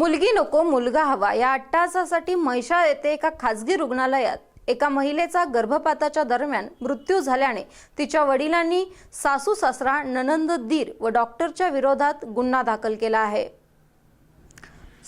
मुलगी नको मुलगा हवा. या अट्टासासाठी म्हैसाळ येथे एका खासगी रुग्णालयात. एका महिलेचा गर्भपाताच्या दरम्यान मृत्यू झाल्याने तिच्या वडिलांनी सासू सासरा ननंद दीर व डॉक्टरच्या विरोधात गुन्हा दाखल केला आहे.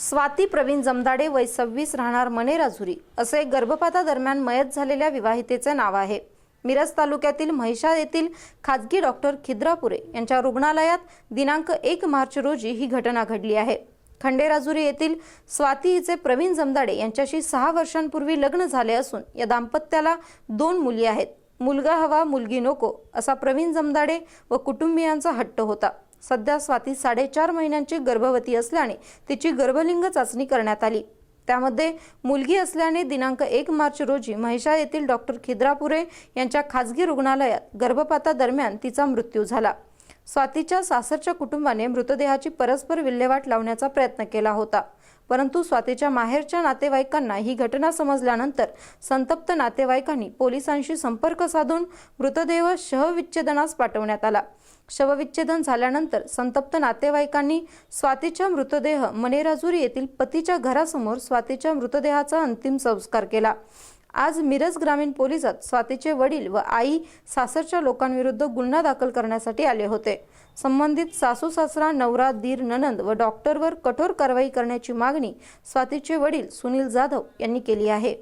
स्वाती प्रवीण जमदाडे वय सव्वीस राहणार मनेराझुरी असे गर्भपातादरम्यान मयत झालेल्या विवाहितेचे नाव आहे. मिरज तालुक्यातील म्हैसाळ येथील खाजगी डॉक्टर खिद्रापुरे यांच्या रुग्णालयात दिनांक एक मार्च रोजी ही घटना घडली आहे. खंडेराजुरी येथील स्वाती हिचे प्रवीण जमदाडे यांच्याशी सहा वर्षांपूर्वी लग्न झाले असून या दाम्पत्याला दोन मुली आहेत. मुलगा हवा मुलगी नको असा प्रवीण जमदाडे व कुटुंबियांचा हट्ट होता. सध्या स्वाती साडेचार महिन्यांची गर्भवती असल्याने तिची गर्भलिंग चाचणी करण्यात आली. त्यामध्ये मुलगी असल्याने दिनांक एक मार्च रोजी महिषा येथील डॉक्टर खिद्रापुरे यांच्या खाजगी रुग्णालयात गर्भपातादरम्यान तिचा मृत्यू झाला. स्वातीच्या सासरच्या कुटुंबाने मृतदेहाची परस्पर विल्हेवाट लावण्याचा प्रयत्न केला होता. परंतु स्वातीच्या माहेरच्या नातेवाईकांना ही घटना समजल्यानंतर संतप्त नातेवाईकांनी पोलिसांशी संपर्क साधून मृतदेह शवविच्छेदनास पाठवण्यात आला. शवविच्छेदन झाल्यानंतर संतप्त नातेवाईकांनी स्वातीच्या मृतदेह मनेराजुरी येथील पतीच्या घरासमोर स्वातीच्या मृतदेहाचा अंतिम संस्कार केला. आज मिरज ग्रामीण पोलिसात स्वातीचे वडील व आई सासरच्या लोकांविरुद्ध गुन्हा दाखल करण्यासाठी आले होते. संबंधित सासू सासरा नवरा दीर ननंद व डॉक्टरवर कठोर कारवाई करण्याची मागणी स्वातीचे वडील सुनील जाधव यांनी केली आहे.